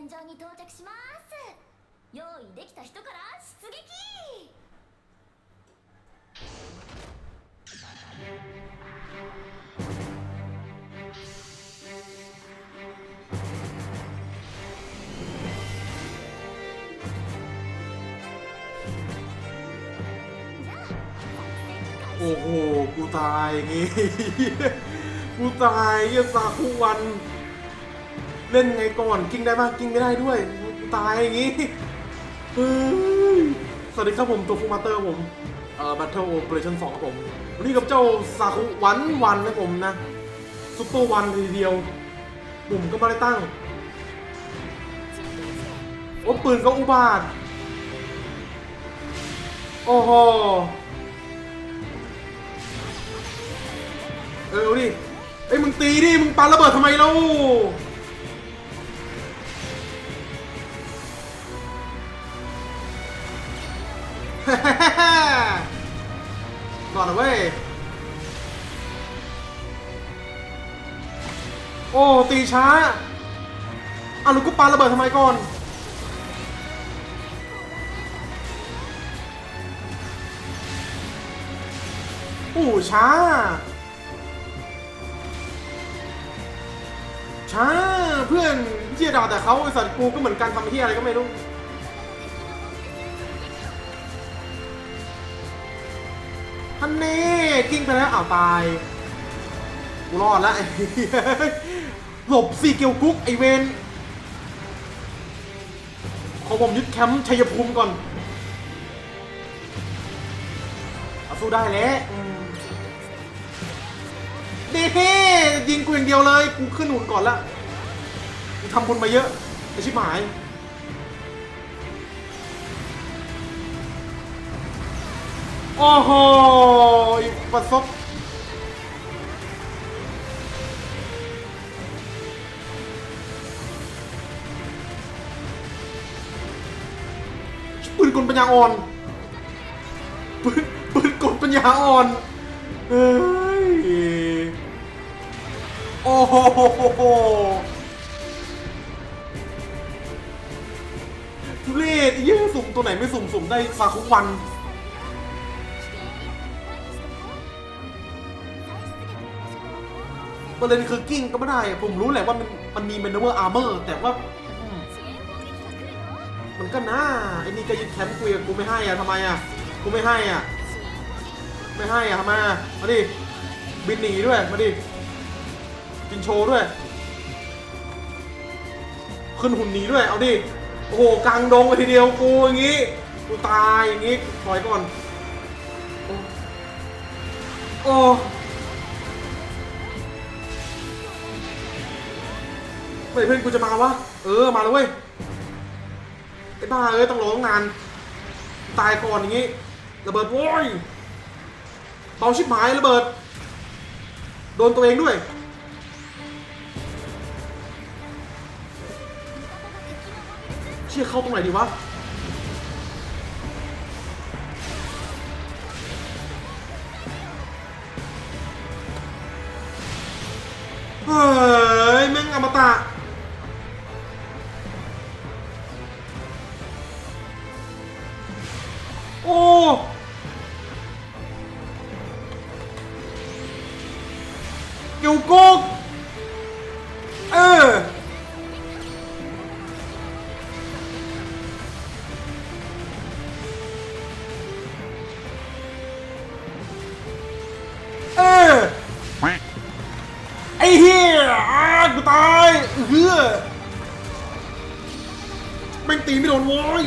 戦場に到着します用意できた人から出撃 โอ้โห กูตายอย่างงี้ กูตายเหี้ยซาคุวัน เล่นไงก่อนกิ้งได้ปะกิ้งไม่ได้ด้วย ตายอย่างงี้เฮ้ยสวัสดีครับผมตัวฟูมาเตอร์ผมเอ่อ Battle Operation 2ครับผมวันนี้กับเจ้าซาคุวันวันนะผมนะซุปเปอร์วันทีเดียวปุ่มก็ไม่ได้ตั้งโอ้ปืนก็อุบาท โอ้โห เออดิเอ้ยมึงตีดิ มึงปาระเบิดทำไมเล่า รอดนเว้ย โอ้ ตีช้าอะล้วกูปาระเบิดทำไมก่อนโอ้ช้า ช้า เพื่อนเที่ยด่าแต่เขาไอสัตว์กูก็เหมือนกันทำเที่ยอะไรก็ไม่รู้ ฮันเน่กิ้งไปแล้วอ้าวตายกูรอดแล้วหลบสี่เกียวกุ๊กไอเวนขอผมยึดแคมป์ชัยภูมิก่อนเอาสู้ได้แล้วเด้ยิงกูอย่างเดียวเลย กูขึ้นหุ่นก่อนละกูทำบุญมาเยอะไอชิบหาย โอ้โหประสบปืนกลปัญญาอ่อนปืนปืนกลปัญญาอ่อนเฮ้ยโอ้โหทุเรศไอ้เหี้ยสุ่มตัวไหนไม่สุ่มสุ่มได้ซาคุวัน ประเด็นคือกิ้งก็ไม่ได้ผมรู้แหละว่ามันมันมี maneuver armor แต่ว่า มันก็น่าไอ้นี่ก็ยึดแคมป์กูอะกูไม่ให้อะทำไมอะกูไม่ให้อะไม่ให้อะทำไมอะมาดิบินหนีด้วยมาดิบินโชว์ด้วย ขึ้นหุ่นหนีด้วยเอาดิโอ้โหกลางดงเลทีเดียวกูอย่างงี้กูตายอย่างงี้ถอยก่อน โอ้โอ้ เมื่อไหร่เพื่อนกูจะมาวะ เออมาแล้วเว้ยไอ้บ้าเอ้ยต้องรอตั้งนาน ตายก่อนอย่างงี้ระเบิดโว้ยเบาชิบหายระเบิด โดนตัวเองด้วยเชี่ยเข้าตรงไหนดีวะเฮ้ยแม่งอมตะ อ้เกี่กุกเออเออไอ้เหี้ยอ้ากูตายเฮือแม่งตีไม่โดนโว้ย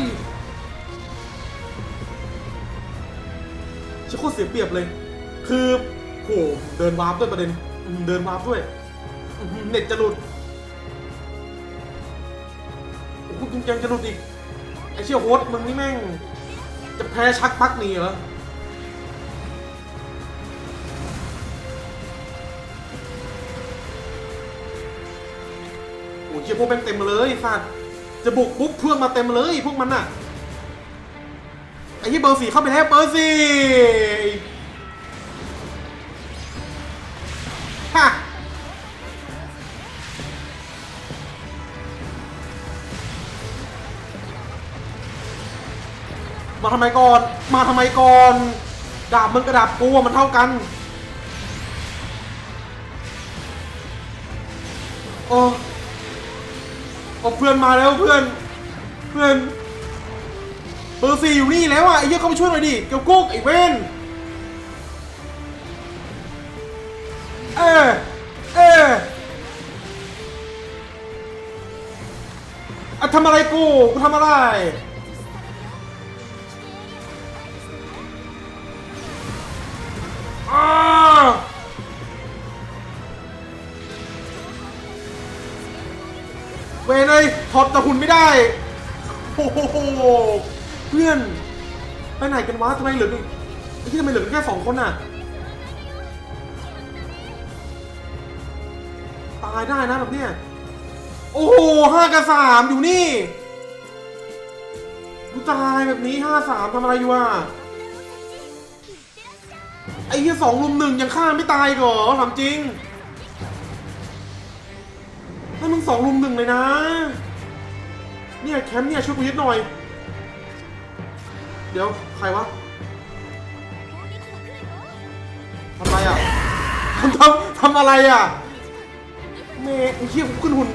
โคตรเสียเปรียบเลย คือโหเดินวาร์ปด้วยประเด็นเดินวาร์ปด้วยอื้อหือเน็ตจะหลุดโอ้โหจริงจังจะหลุดอีก ไอเชี่ยโฮสต์มึงนี่แม่ง จะแพ้ชักปักหนีเหรอโอ้ยเชี่ยพวกแม่งเต็มเลยสัตว์จะบุกปุ๊บเพื่อนมาเต็มเลยพวกมันน่ะ ไอ้ที่เบอร์สี่เข้าไปแล้วเบอร์สี่มาทำไมก่อน มาทำไมก่อน ดาบมึงกระดาบกูมันเท่ากัน โอ้โอ้เพื่อนมาแล้วเพื่อน เพื่อน บอร์สี่อยู่นี่แล้วอะไอ้เหี้ยเข้าไปช่วยหน่อยดิเกี่ยวกุ๊กไอ้เวนเออเอออะทำอะไรกูกูทำอะไรอ้าเวยเลยถอดตะหุ่นไม่ได้โอ้โห พื่อนไปไหนกันวะทำไมเหลือกันไอ้ที่ทำไมเหลือแค่สองคนน่ะ ตายได้นะแบบเนี้ยโอ้โหห้ากับสามอยู่นี่กูตายแบบนี้ห้าสามทำอะไรอยู่อะไอ้เหี้ยสองลุมหนึ่งยังฆ่าไม่ตายก่อถามจริงนั่นมึงสองลุมหนึ่งเลยนะ เนี่ยแคมป์เนี่ยช่วยกูยึดหน่อย เดี๋ยวใครวะทำอะไรอะทำทำทำอะไรอะเมย์ไอ้เหี้ยขึ้นหุ่น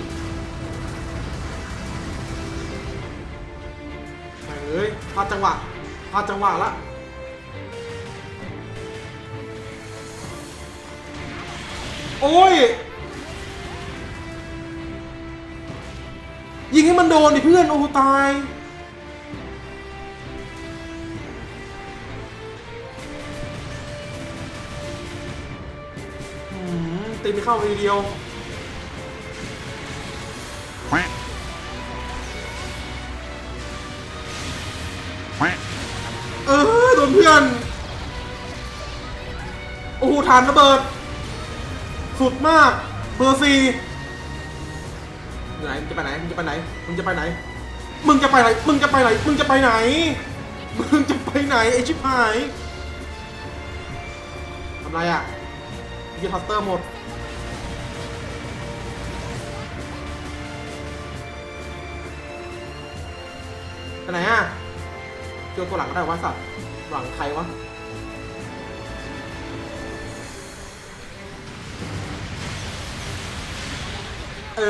เอ้ยพลาดจังหวะพลาดจังหวะละโอ้ย ยิงให้มันโดนดิเพื่อน โอ้โหตาย ตีไม่เข้าไปทีเดียวเออโดนเพื่อน โอ้โหฐานระเบิด สุดมากเบอร์ซีไหนมึงจะไปไหน มึงจะไปไหน มึงจะไปไหน มึงจะไปไหน มึงจะไปไหน มึงจะไปไหน มึงจะไปไหนไอชิบหายทำไรอะยีทัสเตอร์หมด ไปไหนอะเจอตัวหลังก็ได้วะสัตว์หลังใครวะเอ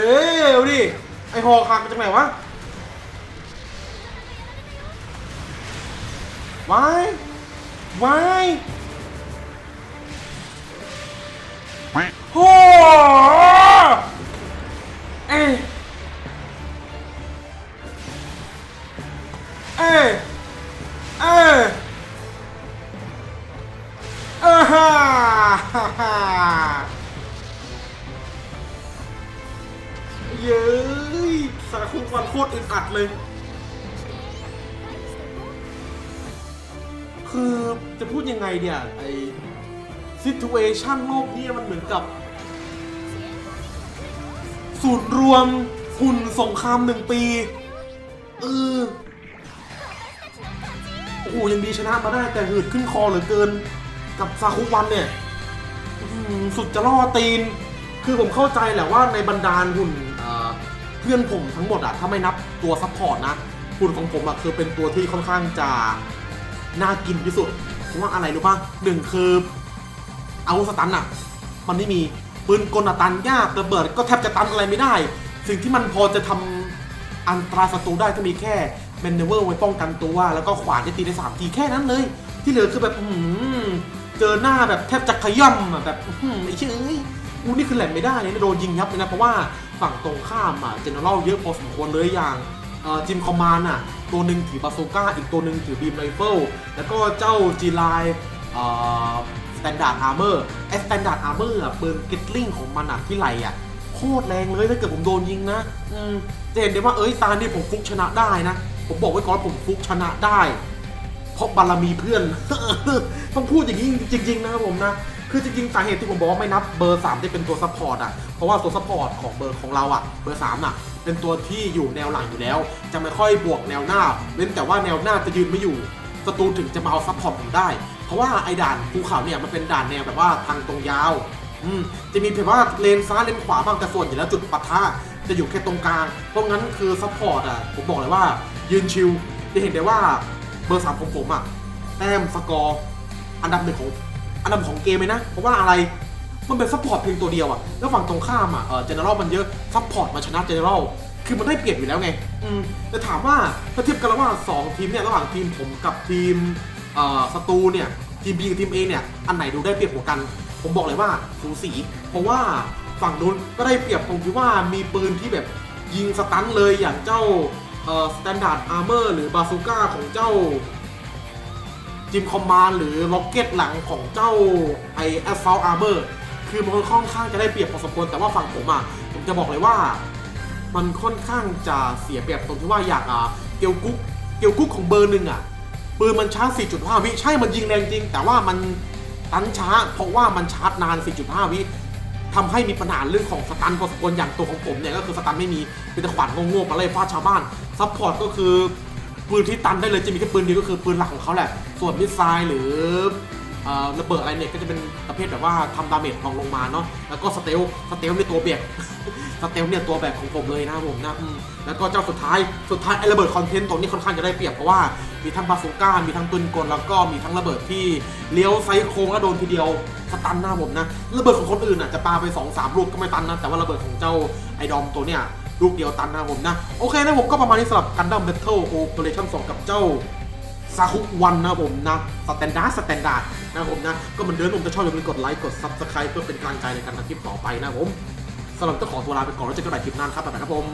อเอาดิ ไอหอขาดมาจากไหนวะวายวายโอ้เอ้ เอ้เอ้เออฮ่าฮ่าฮ่าเย้ยสารคุกวันโคตรอึดอัดเลย คือจะพูดยังไงเดียไอซิทูเอชันโลกนี่มันเหมือนกับศูนย์รวมหุ่นสงครามหนึ่งปี เออ โอ้โหยังดีชนะมาได้แต่หืดขึ้นคอเหลือเกิน กับซาคุวันเนี่ยสุดจะล่อตีน คือผมเข้าใจแหละว่าในบรรดาหุ่นเพื่อนผมทั้งหมดอะถ้าไม่นับตัวซัพพอร์ตนะหุ่นของผมอะคือเป็นตัวที่ค่อนข้างจะน่ากินที่สุดเพราะว่าอะไรรู้ป่ะหนึ่งคือเอาสตันอะมันไม่มีปืนกลอะตันยากระเบิดก็แทบจะตันอะไรไม่ได้ สิ่งที่มันพอจะทำอันตรายศัตรูได้ก็มีแค่ แมนเนเวอร์ไว้ป้องกันตัว แล้วก็ขวานที่ตีได้สามทีแค่นั้นเลย ที่เหลือคือแบบอืเจอหน้าแบบแทบจะขย่ำอะแบบไอ้เชื่ยเอ้ยกูนี่คือแหลมไม่ได้เลยโดนยิงยับเลยนะ เพราะว่าฝั่งตรงข้ามอะเจเนอเรลเยอะพอสมควรเลยอย่างจิมคอมมานอะ ตัวหนึ่งถือบาโซก้า อีกตัวหนึ่งถือบีมไรเฟิลแล้วก็เจ้าจีไลสแตนดาร์ดอาร์เมอร์ไอสแตนดาร์ดอาร์เมอร์อะปืนกิตลิงของมันอะที่ไหลอะโคตรแรงเลยถ้าเกิดผมโดนยิงนะจะเห็นได้ว่าเอ้ยตาเนี่ยผมฟุกชนะได้นะ ผมบอกไว้ก่อนผมฟุกชนะได้ เพราะบารมีเพื่อน ต้องพูดอย่างนี้จริง ๆ นะครับผมนะ คือจริงๆ สาเหตุที่ผมบอกว่าไม่นับเบอร์ 3 ที่เป็นตัวซัพพอร์ตอะ เพราะว่าตัวซัพพอร์ตของเบอร์ของเราอะ เบอร์3อะ เป็นตัวที่อยู่แนวหลังอยู่แล้ว จะไม่ค่อยบวกแนวหน้าเว้นแต่ว่าแนวหน้าจะยืนไม่อยู่ศัตรูถึงจะมาเอาซัพพอร์ตผมได้ เพราะว่าไอ้ด่านภูเขาเนี่ยมันเป็นด่านแนวแบบว่าทางตรงยาวอืมจะมีเพียงว่าเลนซ้ายเลนขวาบ้างแต่ส่วนใหญ่แล้วจุดปะทะจะอยู่แค่ตรงกลาง เพราะงั้นคือซัพพอร์ตอะผมบอกเลยว่า ยืนชิลจะเห็นได้ว่าเบอร์สามของผมอะแต้มสกอร์อันดับหนึ่งของอันดับของเกมเลยนะ เพราะว่าอะไรมันเป็นซัพพอร์ตเพียงตัวเดียวอะแล้วฝั่งตรงข้ามอะเออเจเนอเรลมันเยอะซัพพอร์ตมาชนะเจเนอเรลคือมันได้เปรียบอยู่แล้วไง อืมแต่ถามว่าถ้าเทียบกันระหว่างสองทีมเนี่ยระหว่างทีมผมกับทีมเอ่อสตูเนี่ยทีม B กับทีม A เนี่ยอันไหนดูได้เปรียบกว่ากัน ผมบอกเลยว่าสูสี เพราะว่าฝั่งนู้นก็ได้เปรียบตรงที่ว่ามีปืนที่แบบยิงสตันเลยอย่างเจ้า เอ่อสแตนดาร์ดอาร์เมอร์หรือบาซูก้าของเจ้าจิมคอมมานหรือล็อกเก็ตหลังของเจ้าไอแอสฟลอาร์เมอร์คือมันค่อนข้างจะได้เปรียบพอสมควรแต่ว่าฝั่งผมอะผมจะบอกเลยว่า มันค่อนข้างจะเสียเปรียบตรงที่ว่าอยากอะเกียวกุ๊กเกียวกุ๊กของเบอร์หนึ่งอะปืนมันชาร์จ4.5 วิใช่มันยิงแรงจริง แต่ว่ามันตันช้า เพราะว่ามันชาร์จนาน 4.5 วิ ทำให้มีปัญหาเรื่องของสตันพอสมควรอย่างตัวของผมเนี่ยก็คือสตันไม่มีเป็นแต่ขวานโง่ๆมาไล่ฟาดชาวบ้านซัพพอร์ตก็คือปืนที่ตันได้เลยจะมีแค่ปืนเดียวก็คือปืนหลักของเขาแหละ ส่วนมิสไซล์หรือเอ่อระเบิดอะไรเนี่ยก็จะเป็นประเภทแบบว่าทำดาเมจลองลงมาเนาะแล้วก็สเตลสเตลในตัวเบียสเตลเนี่ยตัวแบบของผมเลยนะผมนะมแล้วก็เจ้าสุดท้ายสุดท้ายไอ้ระเบิดคอนเทนต์ตรงนี้ค่อนข้างจะได้เปรียบเพราะว่ามีทั้งบาซูก้ามีทั้งปืนกลแล้วก็มีทั้งระเบิดที่เลี้ยวไซโค้งแล้วโดนทีเดียว สตันหน้าผมนะระเบิดของคนอื่นอะจะปาไป2อสามลูกก็ไม่ตันนะแต่ว่าระเบิดของเจ้าไอดอมตัวเนี่ยลูกเดียวตันนะครับผมนะ โอเคนะผมก็ประมาณนี้สำหรับกันดั้มเบทเทิลโอเปอเรชั่นสกับเจ้าซาคุวันนะผมนะสแตนดาร์ดสแตนดาร์ดนะผมนะ ก็เหมือนเดิมผมจะชอบอย่าลืมกดไลค์กด Subscribe เพื่อเป็นกำลังใจในการทำคลิปต่อไปนะผมสำหรับเจ้าของตัวลาไปก่อนแล้วเจอกันใหม่คลิปหน้าครับบ๊ายบายครับผม